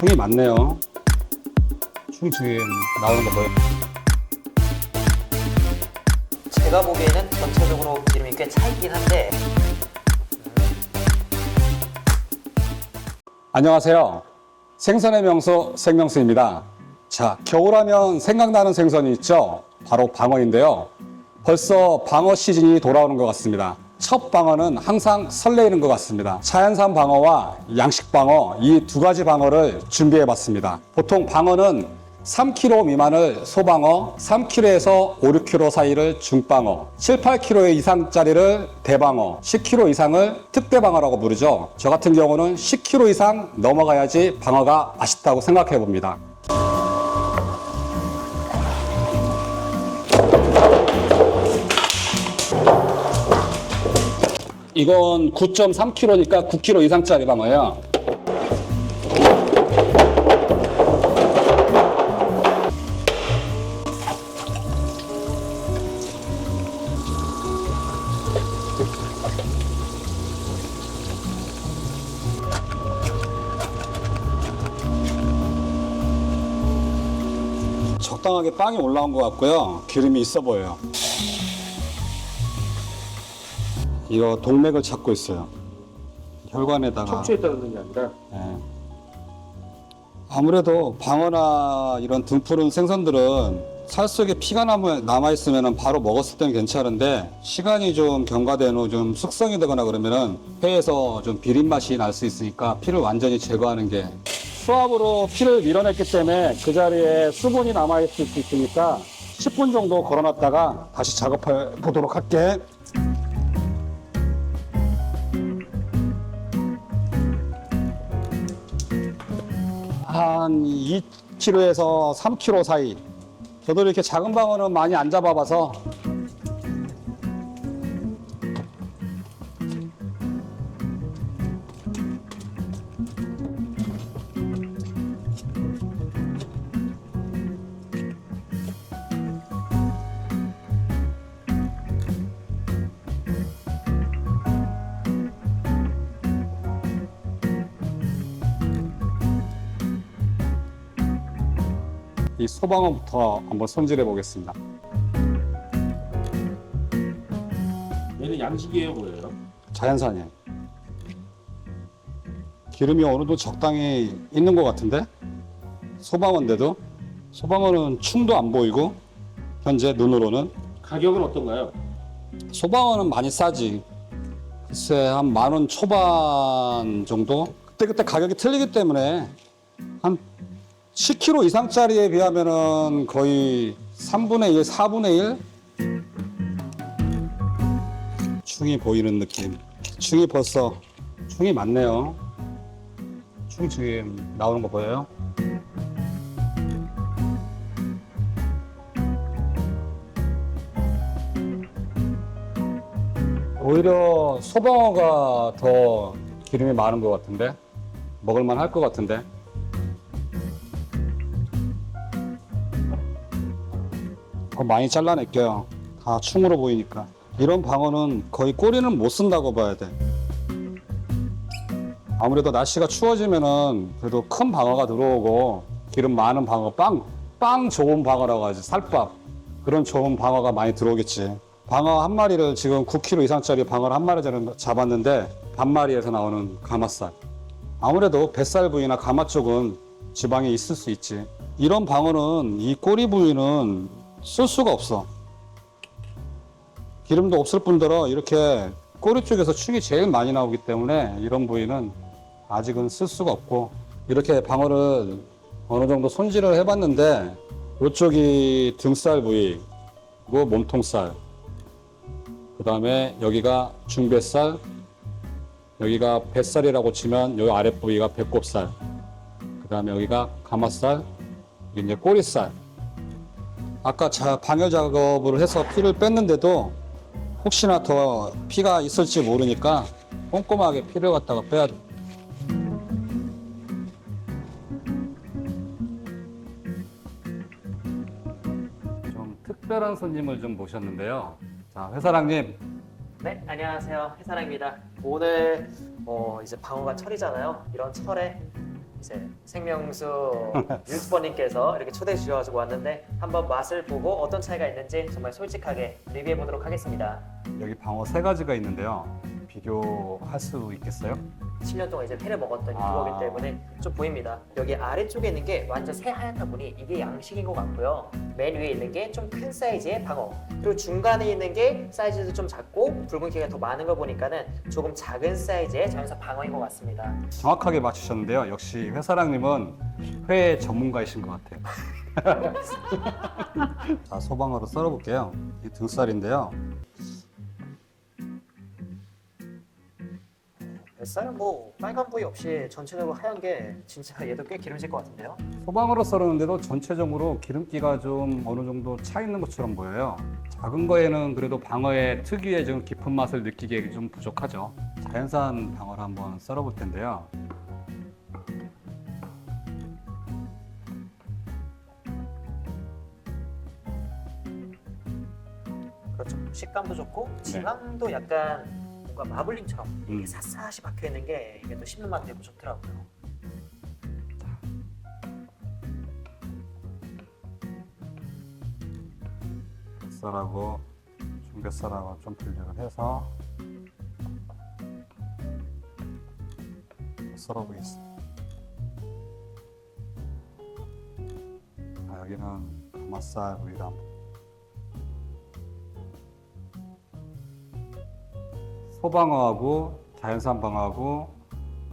흥이 많네요. 충 지금 나오는 거 보여요. 제가 보기에는 전체적으로 기름이 꽤 차있긴 한데 안녕하세요. 생선의 명소 생명수입니다. 자, 겨울하면 생각나는 생선이 있죠? 바로 방어인데요. 벌써 방어 시즌이 돌아오는 것 같습니다. 첫 방어는 항상 설레이는 것 같습니다. 자연산 방어와 양식 방어 이 두 가지 방어를 준비해 봤습니다. 보통 방어는 3kg 미만을 소방어, 3kg에서 5, 6kg 사이를 중방어, 7, 8kg 이상짜리를 대방어, 10kg 이상을 특대방어라고 부르죠. 저 같은 경우는 10kg 이상 넘어가야지 방어가 맛있다고 생각해 봅니다. 이건 9.3kg니까 9kg 이상짜리 방어예요. 적당하게 빵이 올라온 것 같고요. 기름이 있어 보여요. 이거 동맥을 찾고 있어요. 혈관에다가. 척추에 따르는 게 아니라 예. 아무래도 방어나 이런 등푸른 생선들은 살 속에 피가 남아 있으면 바로 먹었을 때는 괜찮은데 시간이 좀 경과된 후 좀 숙성이 되거나 그러면은 폐에서 좀 비린 맛이 날 수 있으니까 피를 완전히 제거하는 게 수압으로 피를 밀어냈기 때문에 그 자리에 수분이 남아 있을 수 있으니까 10분 정도 걸어놨다가 다시 작업해 보도록 할게. 한 2kg에서 3kg 사이. 저도 이렇게 작은 방어는 많이 안 잡아봐서 이 소방어부터 한번 손질해 보겠습니다. 얘는 양식이에요, 뭐예요? 자연산이에요. 기름이 어느 정도 적당히 있는 것 같은데 소방어인데도 소방어는 충도 안 보이고 현재 눈으로는 가격은 어떤가요? 소방어는 많이 싸지. 글쎄 한 만 원 초반 정도. 그때 그때 가격이 틀리기 때문에 한 10kg 이상짜리에 비하면은 거의 3분의 1, 4분의 1 충이 보이는 느낌. 충이 벌써 충이 많네요. 충 지금 나오는 거 보여요? 오히려 소방어가 더 기름이 많은 것 같은데 먹을만 할 것 같은데 많이 잘라낼게요. 다 충으로 보이니까. 이런 방어는 거의 꼬리는 못 쓴다고 봐야 돼. 아무래도 날씨가 추워지면은 그래도 큰 방어가 들어오고 기름 많은 방어 빵, 빵 좋은 방어라고 하지. 살밥. 그런 좋은 방어가 많이 들어오겠지. 방어 한 마리를 지금 9kg 이상짜리 방어를 한 마리 잡았는데 반마리에서 나오는 가마살. 아무래도 뱃살 부위나 가마 쪽은 지방이 있을 수 있지. 이런 방어는 이 꼬리 부위는 쓸 수가 없어. 기름도 없을 뿐더러 이렇게 꼬리 쪽에서 충이 제일 많이 나오기 때문에 이런 부위는 아직은 쓸 수가 없고 이렇게 방어를 어느 정도 손질을 해봤는데 이쪽이 등살 부위 그리고 몸통살 그 다음에 여기가 중뱃살 여기가 뱃살이라고 치면 여기 아랫 부위가 배꼽살 그 다음에 여기가 가마살 이제 꼬리살 아까 자, 방열 작업을 해서 피를 뺐는데도 혹시나 더 피가 있을지 모르니까 꼼꼼하게 피를 갖다가 빼야 돼. 좀 특별한 손님을 좀 모셨는데요. 자, 회사랑님. 네 안녕하세요 해사랑입니다 오늘 어, 이제 방어가 철이잖아요 이런 철에 이제 생명수 유스버님께서 이렇게 초대해 주셔가지고 왔는데 한번 맛을 보고 어떤 차이가 있는지 정말 솔직하게 리뷰해 보도록 하겠습니다. 여기 방어 세 가지가 있는데요. 비교할 수 있겠어요? 7년 동안 이제 회를 먹었던 아. 유튜버이기 때문에 좀 보입니다. 여기 아래쪽에 있는 게 완전 새하얗다 보니 이게 양식인 것 같고요. 맨 위에 있는 게 좀 큰 사이즈의 방어. 그리고 중간에 있는 게 사이즈도 좀 작고 붉은기가 더 많은 거 보니까는 조금 작은 사이즈의 자연산 방어인 것 같습니다. 정확하게 맞추셨는데요. 역시 회사랑님은 회 전문가이신 것 같아요. 자, 소방으로 썰어볼게요. 이 등살인데요. 뱃살 뭐 빨간 부위 없이 전체적으로 하얀 게 진짜 얘도 꽤 기름질 것 같은데요. 소방으로 썰었는데도 전체적으로 기름기가 좀 어느 정도 차 있는 것처럼 보여요. 작은 거에는 그래도 방어의 특유의 좀 깊은 맛을 느끼기에 좀 부족하죠. 자연산 방어를 한번 썰어볼 텐데요. 그렇죠. 식감도 좋고 지방도 약간 뭔가 마블링처럼 음. 이렇게 샅샅이 박혀 있는 게 이게 또 씹는 맛도 있고 좋더라고요. 뱃살하고 중뱃살하고 좀 분리를 해서 썰어보겠습니다. 자, 여기는 가마살 부위랑 소방어하고 자연산 방어하고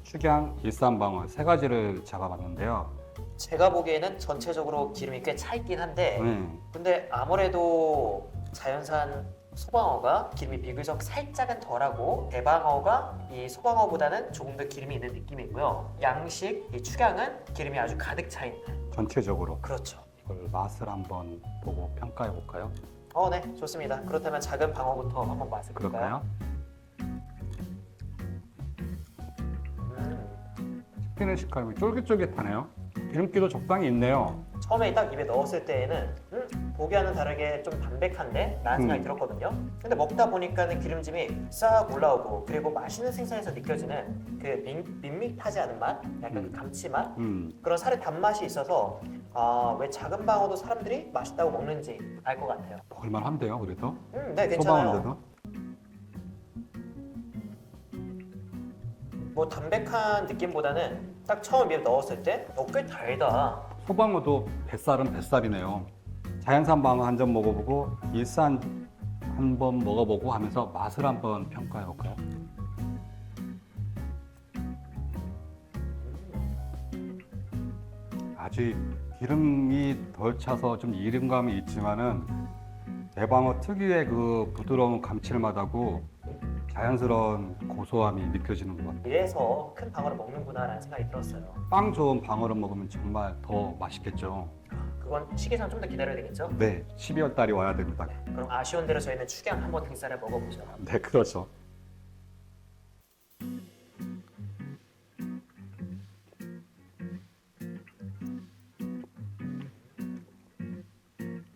축양 일산 방어 세 가지를 잡아봤는데요. 제가 보기에는 전체적으로 기름이 꽤 차 있긴 한데 네. 근데 아무래도 자연산 소방어가 기름이 비교적 살짝은 덜하고 대방어가 이 소방어보다는 조금 더 기름이 있는 느낌이고요. 양식 이 축양은 기름이 아주 가득 차 있는 전체적으로 그렇죠. 이걸 맛을 한번 보고 평가해 볼까요? 어, 네, 좋습니다. 그렇다면 작은 방어부터 한번 맛을 볼까요? 그럴까요? 씹히는 식감이 쫄깃쫄깃하네요. 기름기도 적당히 있네요. 처음에 딱 입에 넣었을 때에는 음, 보기와는 다르게 좀 담백한데 라는 생각이 음. 들었거든요. 근데 먹다 보니까는 기름짐이 싹 올라오고 그리고 맛있는 생선에서 느껴지는 그 밍, 밋밋하지 않은 맛, 약간 음. 감칠맛 음, 그런 살의 단맛이 있어서 아, 왜 작은 방어도 사람들이 맛있다고 먹는지 알 것 같아요. 먹을만 한데요, 그래도 음, 네, 괜찮아요. 뭐 담백한 느낌보다는 딱 처음 입에 넣었을 때 어, 꽤 달다. 소방어도 뱃살은 뱃살이네요. 자연산 방어 한 점 먹어보고 일산 한 번 먹어보고 하면서 맛을 한번 평가해 볼까요? 아직 기름이 덜 차서 좀 이름감이 있지만은 대방어 특유의 그 부드러운 감칠맛하고 자연스러운 고소함이 느껴지는 것 같아요. 이래서 큰 방어를 먹는구나라는 생각이 들었어요. 빵 좋은 방어를 먹으면 정말 더 맛있겠죠. 그건 시기상 좀 더 기다려야 되겠죠? 네, 12월 달이 와야 됩니다. 그럼 아쉬운 대로 저희는 축양 한번 등살을 먹어보죠. 네, 그렇죠.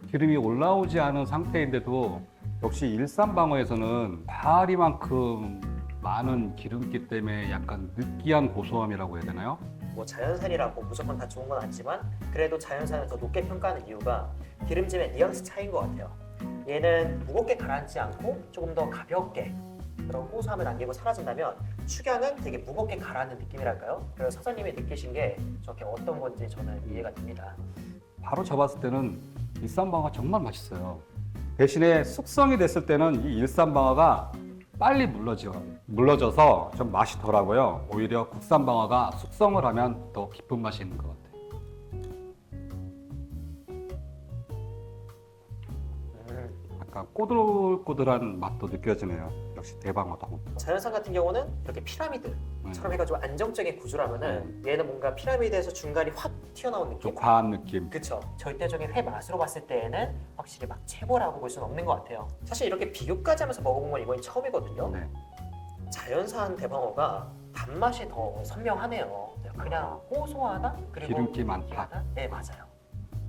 기름이 올라오지 않은 상태인데도 역시 일산 방어에서는 파리만큼 많은 기름기 때문에 약간 느끼한 고소함이라고 해야 되나요? 뭐 자연산이라고 무조건 다 좋은 건 아니지만 그래도 자연산을 더 높게 평가하는 이유가 기름짐의 뉘앙스 차이인 것 같아요. 얘는 무겁게 가라앉지 않고 조금 더 가볍게 그런 고소함을 남기고 사라진다면 축양은 되게 무겁게 가라앉는 느낌이랄까요? 그래서 사장님이 느끼신 게 저게 어떤 건지 저는 이해가 됩니다. 바로 접었을 때는 일산방어가 정말 맛있어요. 대신에 숙성이 됐을 때는 이 일산방어가 빨리 물러져, 물러져서 좀 맛이 덜하고요. 오히려 국산방어가 숙성을 하면 더 깊은 맛이 있는 것 같아요. 음, 약간 꼬들꼬들한 맛도 느껴지네요. 역시 대방어도. 자연산 같은 경우는 이렇게 피라미드처럼 음, 해가지고 안정적인 구조라면은 얘는 뭔가 피라미드에서 중간이 확 튀어나온 느낌? 좀 과한 느낌. 그쵸. 절대적인 회 맛으로 봤을 때에는 확실히 막 최고라고 볼 수는 없는 것 같아요. 사실 이렇게 비교까지 하면서 먹어본 건 이번이 처음이거든요. 네. 자연산 대방어가 단맛이 더 선명하네요. 그냥 고소하다 그리고 기름기 많다. 네 맞아요.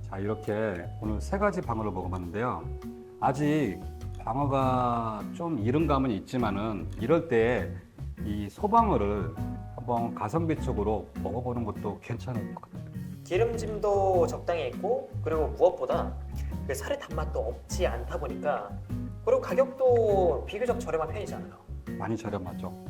자 이렇게 오늘 세 가지 방어를 먹어봤는데요. 아직 방어가 좀 이른 감은 있지만은 이럴 때 이 소방어를 한번 가성비 쪽으로 먹어보는 것도 괜찮을 것 같아요. 기름짐도 적당히 있고 그리고 무엇보다 그 살의 단맛도 없지 않다 보니까 그리고 가격도 비교적 저렴한 편이잖아요. 많이 저렴하죠.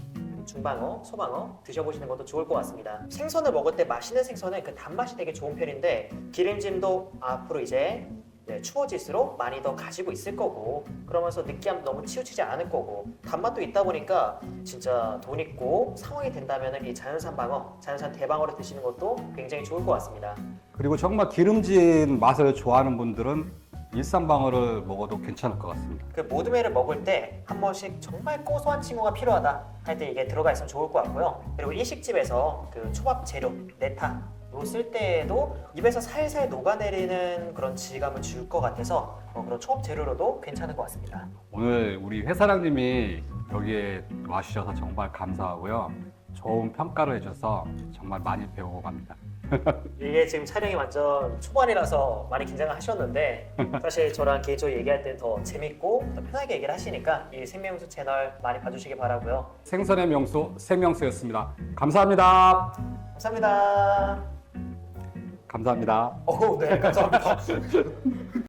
중방어, 소방어 드셔보시는 것도 좋을 것 같습니다. 생선을 먹을 때 맛있는 생선은 그 단맛이 되게 좋은 편인데 기름짐도 앞으로 이제 네, 추워질수록 많이 더 가지고 있을 거고 그러면서 느끼함 너무 치우치지 않을 거고 단맛도 있다 보니까 진짜 돈 있고 상황이 된다면 이 자연산 방어, 자연산 대방어를 드시는 것도 굉장히 좋을 것 같습니다. 그리고 정말 기름진 맛을 좋아하는 분들은 일산 방어를 먹어도 괜찮을 것 같습니다. 그 모둠회를 먹을 때 한 번씩 정말 고소한 친구가 필요하다 할 때 이게 들어가 있으면 좋을 것 같고요. 그리고 일식집에서 그 초밥 재료 네타 쓸 때에도 입에서 살살 녹아내리는 그런 질감을 줄 것 같아서 어, 그런 초밥 재료로도 괜찮을 것 같습니다. 오늘 우리 회사장님이 여기에 와주셔서 정말 감사하고요. 좋은 평가를 해줘서 정말 많이 배우고 갑니다. 이게 지금 촬영이 완전 초반이라서 많이 긴장을 하셨는데 사실 저랑 개인적으로 얘기할 때 더 재밌고 더 편하게 얘기를 하시니까 이 생명수 채널 많이 봐주시기 바라고요. 생선의 명수 생명수였습니다. 감사합니다. 감사합니다. 감사합니다. 오, 네, 감사합니다.